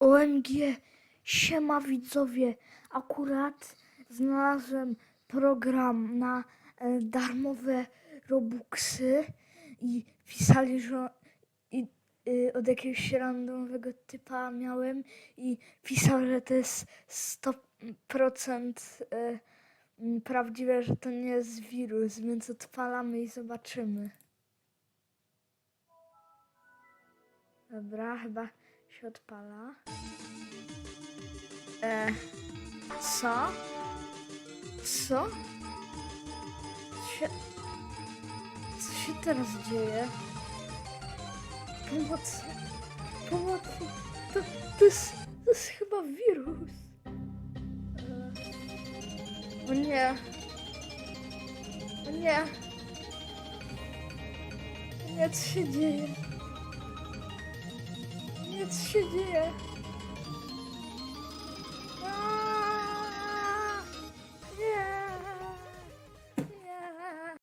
OMG, siema widzowie, akurat znalazłem program na e, darmowe Robuxy i pisali, że i, y, od jakiegoś randomowego typa miałem i pisał, że to jest 100% e, prawdziwe, że to nie jest wirus, więc odpalamy i zobaczymy. Dobra, chyba się odpala. E, co? Co? Co się, co się teraz dzieje? Pomocy. Pomocy. To, to, jest, to jest chyba wirus. E, o nie. O nie. O nie, co się dzieje? Nie, co się dzieje?